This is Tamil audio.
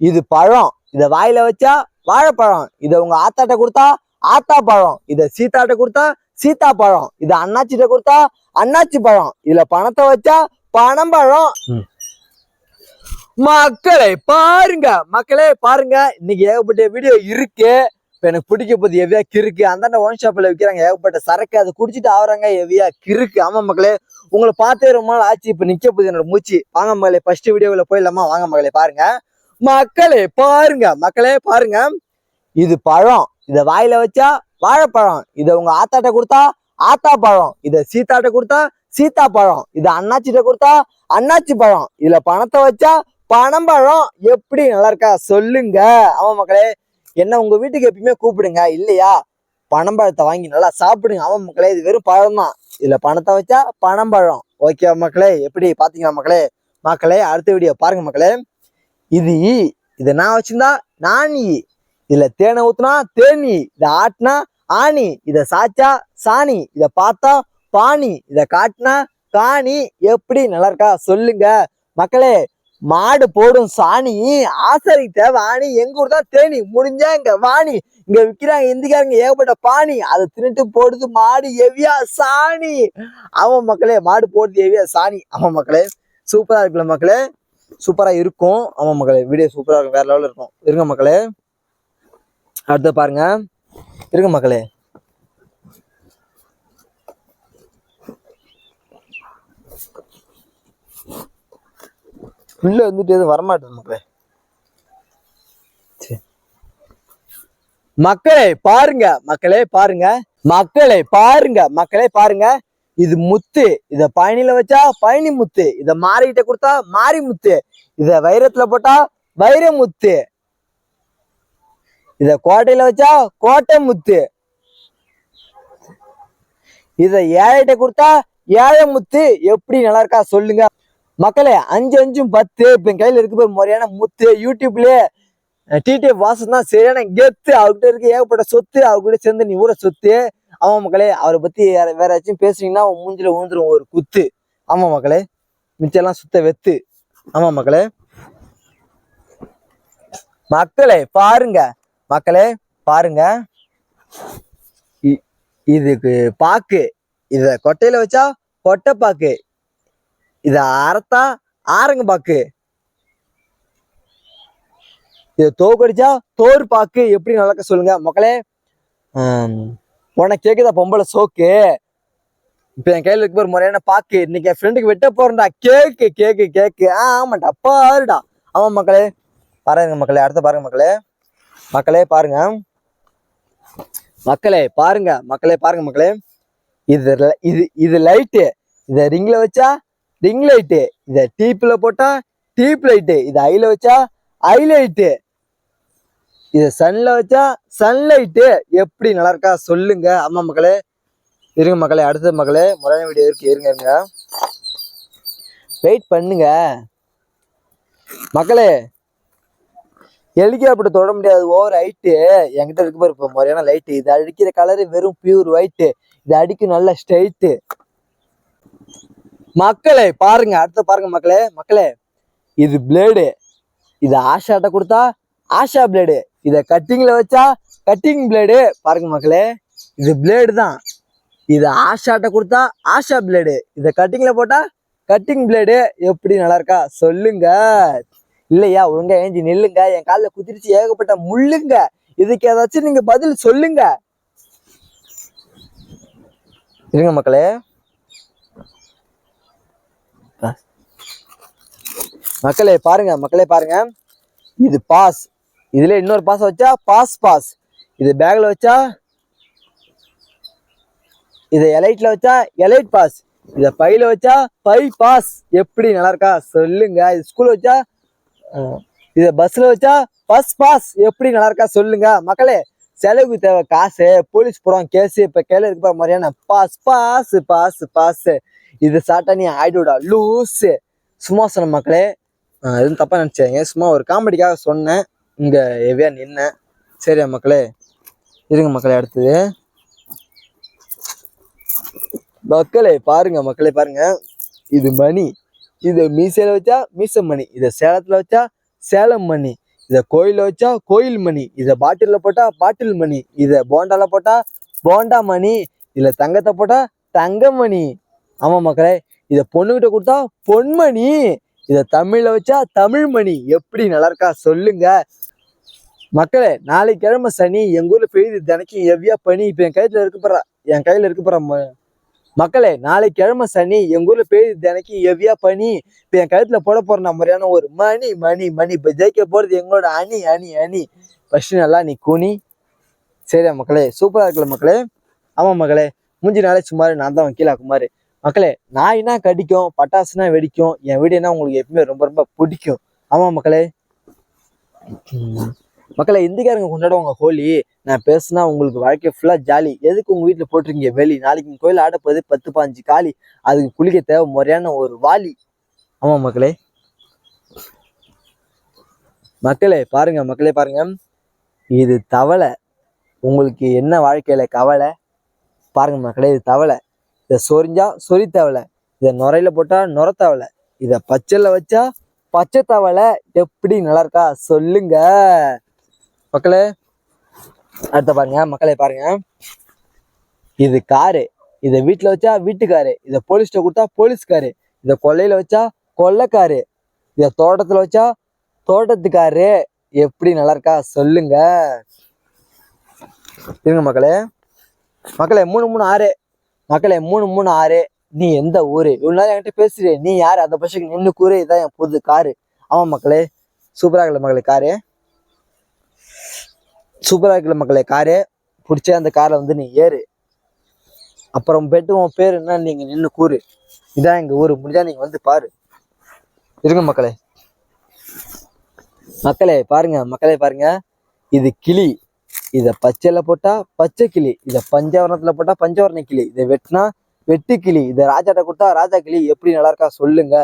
இது பழம். இத வாயில வச்சா வாழைப்பழம். இத உங்க ஆத்தாட்ட கொடுத்தா ஆத்தா பழம் இத சீத்தாட்ட கொடுத்தா சீத்தா பழம் இத அண்ணாச்சிட்ட கொடுத்தா அண்ணாச்சி பழம். இதுல பணத்தை வச்சா பணம்பழம் மக்களே பாருங்க. மக்களே பாருங்க. இன்னைக்கு ஏகப்பட்ட வீடியோ இருக்கு. இப்ப எனக்கு பிடிக்க போது எவ்வியா கிறுக்கு. அந்தாண்ட ஒன் ஷாப்ல விற்கிறாங்க ஏகப்பட்ட சரக்கு. அதை குடிச்சிட்டு ஆகுறாங்க எவ்வியா கிறுக்கு. ஆமா மக்களே. உங்களை பார்த்தே ரொம்ப நாள் ஆச்சு. இப்ப நிக்க போகுது என்னோட மூச்சு. வாங்க மகளே ஃபர்ஸ்ட் வீடியோவில் போயிடலாமா? வாங்க மகளே பாருங்க. மக்களே பாருங்க மக்களே பாருங்க. இது பழம். இதை வாயில வச்சா வாழைப்பழம். இதை உங்க ஆத்தாட்ட கொடுத்தா ஆத்தா பழம் இதை சீத்தாட்ட கொடுத்தா சீத்தா பழம் இதை அண்ணாச்சிட்ட கொடுத்தா அண்ணாச்சி பழம். இதுல பணத்தை வச்சா பனம்பழம் எப்படி நல்லா இருக்கா? சொல்லுங்க. ஆமா மக்களே. என்ன உங்க வீட்டுக்கு எப்பயுமே கூப்பிடுங்க. இல்லையா? பனம்பழத்தை வாங்கி நல்லா சாப்பிடுங்க. ஆமா மக்களே இது வெறும் பழம் தான் இதுல பணத்தை வச்சா பனம்பழம் ஓகே மக்களே? எப்படி? பாத்தீங்களா மக்களே? மக்களே அடுத்த வீடியோ பாருங்க மக்களே. இது ஈ. இதை நான் வச்சிருந்தா நாணி இதுல தேனை ஊத்துனா தேனி இதை ஆட்டினா ஆணி. இதை சாச்சா சாணி. இதை பார்த்தா பாணி. இதை காட்டினா காணி. எப்படி நல்லா இருக்கா சொல்லுங்க. மக்களே மாடு போடும் சாணி ஆசரித்த வாணி எங்க ஊர் தான் தேனி. முடிஞ்சா இங்க வாணி. இங்க விக்கிறாங்க இந்திக்காரங்க ஏகப்பட்ட பாணி. அதை தின்னுட்டு போடுது மாடு எவியா சாணி. அவன் மக்களே மாடு போடுது எவியா சாணி. அவன் மக்களே சூப்பரா இருக்குல்ல மக்களே. சூப்பரா இருக்கும். ஆமா மக்களே வீடியோ சூப்பரா இருக்கும். வேற லெவலில் இருக்கும். இருங்க மக்களே. அடுத்து பாருங்க. இருங்க மக்களே. உள்ள வந்துட்டு எதுவும் வரமாட்டேது மக்களே. மக்களே பாருங்க. மக்களே பாருங்க. மக்களே பாருங்க. மக்களே பாருங்க. இது முத்து. இத பயணியில வச்சா பயணி முத்து. இத மாறிக்கிட்ட கொடுத்தா மாறி முத்து. இத வைரத்துல போட்டா வைர முத்து. இத கோட்டையில வச்சா கோட்டை முத்து. இத ஏழைகிட்ட கொடுத்தா ஏழை முத்து. எப்படி நல்லா இருக்கா சொல்லுங்க. மக்களே அஞ்சு அஞ்சும் பத்து. இப்ப என் கையில இருக்கு போய் முறையான முத்து. யூடியூப்லயே டிடிஎஃப் வாசம் தான் சரியான கெத்து. அவர்கிட்ட இருக்கு ஏகப்பட்ட சொத்து. அவர்கிட்ட சேர்ந்து நீ ஊற சொத்து. ஆமா மக்களே அவரை பத்தி வேற வேற ஏதாச்சும் பேசுனீங்கன்னா உன் மூஞ்சில விழுந்துரும் ஒரு குத்து. ஆமா மக்களே மிச்சம்லாம் சுத்த வெத்து. ஆமா மக்களே. மக்களே பாருங்க. மக்களே பாருங்க. இ- இதுக்கு பாக்கு. இத கொட்டையில வச்சா கொட்டை பாக்கு. இத அறுத்தா ஆரங்க பாக்கு. இதை தோக்கடிச்சா தோறு பாக்கு. எப்படி நடக்க சொல்லுங்க மக்களே. ஆம், உனக்கு கேக்குதா பொம்பளை சோக்கு? இப்ப என் கையில இருக்க ஒரு முறையான பாக்கு. இன்னைக்கு என் ஃப்ரெண்டுக்கு வெட்ட போறேன்டா. கேக்கு கேக்கு கேக்கு. ஆ ஆமாண்டா. பாருடா ஆமா மக்களே. பாருங்க மக்களே. அடுத்த பாருங்க மக்களே. மக்களே பாருங்க. மக்களே பாருங்க. மக்களே பாருங்க மக்களே. இது இது இது லைட்டு இத ரிங்ல வச்சா ரிங் லைட்டு இத டீப்ல போட்டா டீப் லைட்டு இது ஐல வச்சா ஐ லைட்டு இத சன்ல வச்சா சன்லைட்டு எப்படி நல்லா இருக்கா சொல்லுங்க. ஆமா மக்களே இருங்க மக்களே அடுத்த மக்களே முறையான வீடியோ இருக்கு. இருங்க இருங்க. வெயிட் பண்ணுங்க. மக்களே ஹெலிகாப்டர் தொட முடியாது. ஓவர் ஹைட்டு என்கிட்ட இருக்கு பாரு இப்போ முறையான லைட்டு இது அடிக்கிற கலரு வெறும் பியூர் ஒயிட்டு இது அடிக்கும் நல்ல ஸ்ட்ரைட்டு மக்களே பாருங்க. அடுத்து பாருங்க மக்களே. மக்களே இது பிளேடு இது ஆஷாட்ட கொடுத்தா ஆஷா பிளேடு இதை கட்டிங்கில் வச்சா கட்டிங் பிளேடு பாருங்க மக்களே இது பிளேடு தான். இது ஆஷாட்ட கொடுத்தா ஆஷா பிளேடு இதை கட்டிங்கில் போட்டால் கட்டிங் பிளேடு எப்படி நல்லா இருக்கா? சொல்லுங்க. இல்லையா? ஒழுங்கா ஏஞ்சி நில்லுங்க. என் காலில் குதிரிச்சு ஏகப்பட்ட முள்ளுங்க. இதுக்கு ஏதாச்சும் நீங்க பதில் சொல்லுங்க. இருங்க மக்களே. மக்களே பாருங்க. மக்களே பாருங்க. இது பாஸ். இதுல இன்னொரு பாஸ் வச்சா பாஸ் பாஸ் இது பேக்ல வச்சா இதை எலைட்ல வச்சா எலைட் பாஸ் இத பையில வச்சா பை பாஸ் எப்படி நல்லா இருக்கா? சொல்லுங்க. இது ஸ்கூலில் வச்சா இதை இத பஸ்ல வச்சா பஸ் பாஸ் எப்படி நல்லா இருக்கா சொல்லுங்க. மக்களே செலவுக்கு தேவை காசு. போலீஸ் போடுவாங்க கேஸு இப்ப கையில் இருக்க மாதிரியான பாஸ் பாஸ் பாஸ் பாஸ் இது சாட்டா நீ ஆயிடுடா லூஸ் சும்மா சொன்ன மக்களே எதுவும் தப்பா நினைச்சாங்க சும்மா ஒரு காமெடிக்காக சொன்னேன். இங்கே எவையா நின்னேன் சரியா மக்களே? இருங்க மக்களே அடுத்தது. மக்களே பாருங்க மக்களே பாருங்க. இது மணி. இது மீசையில் வச்சா மீச மணி. இதை சேலத்தில் வச்சா சேலம் மணி. இதை கோயிலில் வச்சா கோயில் மணி. இதை பாட்டிலில் போட்டால் பாட்டில் மணி. இதை போண்டாவில் போட்டால் போண்டா மணி. இதில் தங்கத்தை போட்டா தங்கமணி ஆமா மக்களே இதை பொண்ணுக்கிட்ட கொடுத்தா பொன்மணி. இதை தமிழில் வச்சா தமிழ் மணி. எப்படி நல்லா இருக்கா? சொல்லுங்க. மக்களே நாளைக்கு கிழமை சனி எங்கள் ஊரில் பெய்யுது தினைக்கும் எவ்வியா பனி. இப்போ என் கையில் இருக்க போறா என் கையில் இருக்க போகிறா ம- மக்களே நாளைக்கு கிழமை சனி எங்கள் ஊரில் பெய்யுது தினைக்கும் எவ்வியா பனி. இப்போ என் கழுத்தில் போட போகிற நான் முறையான ஒரு மணி மணி மணி. இப்போ ஜெயிக்க போறது எங்களோட அணி அணி அணி. ஃபர்ஸ்ட் நல்லா நீ கூனி. சரியா மக்களே? சூப்பராக இருக்கல மக்களே? ஆமாம் மக்களே. மூஞ்சி நாளே சுமார் நான் தான் கீழே குமார். மக்களே நாய்னா கடிக்கும்? பட்டாசுனா வெடிக்கும். என் வீடுனா உங்களுக்கு எப்பவுமே ரொம்ப ரொம்ப பிடிக்கும். ஆமா மக்களே? மக்களை இந்திக்காரங்க கொண்டாடுவாங்க ஹோலி. நான் பேசுனா உங்களுக்கு வாழ்க்கை ஃபுல்லாக ஜாலி எதுக்கு உங்க வீட்டில் போட்டிருக்கீங்க வெளி? நாளைக்கு கோயில் ஆடப்போகுது பத்து பாஞ்சு காலி அதுக்கு குளிக்க தேவை முறையான ஒரு வாலி ஆமா மக்களே. மக்களே பாருங்க மக்களே பாருங்க. இது தவளை. உங்களுக்கு என்ன வாழ்க்கையில் கவலை? பாருங்க மக்களே இது தவளை. இதை சொரிஞ்சா சொறி தவளை. இதை நுரையில போட்டால் நுர தவளை. இதை பச்சைல வச்சா பச்சை தவளை. எப்படி நல்லா இருக்கா? சொல்லுங்க. மக்களே அடுத்த பாருங்க மக்களே பாருங்க. இது காரு. இதை வீட்டில் வச்சா வீட்டுக்காரு. இதை போலீஸ்கிட்ட கொடுத்தா போலீஸ்காரு இதை கொல்லையில வச்சா கொள்ளைக்காரு. இதை தோட்டத்துல வச்சா தோட்டத்துக்காரு. எப்படி நல்லா இருக்கா? சொல்லுங்க. இருங்க மக்களே. மக்களே மூணு மூணு ஆறு. மக்களே மூணு மூணு ஆறு. நீ எந்த ஊரு? இவ்வளோ நேரம் என்கிட்ட பேசுறியே. நீ யாரு? அந்த பட்சம் நின்று கூறு இதான் என் புது காரு. ஆமா மக்களே. சூப்பராக இல்லை மக்களே காரு? சூப்பராக இருக்குல்ல மக்களே காரு. பிடிச்ச அந்த காரை வந்து நீ ஏறு. அப்புறம் பெட்டு உன் பேர் என்ன நீங்க நின்று கூறு. இதான் எங்க ஊர். முடிஞ்சா நீங்கள் வந்து பாரு. இருங்க மக்களே. மக்களே பாருங்க மக்களே பாருங்க. இது கிளி. இத பச்சையில போட்டா பச்சை கிளி. இதை பஞ்சவரணத்தில் போட்டால் பஞ்சவரண கிளி. இதை வெட்டினா வெட்டு கிளி. இதை ராஜாட்ட கொடுத்தா ராஜா கிளி. எப்படி நல்லா இருக்கா சொல்லுங்க.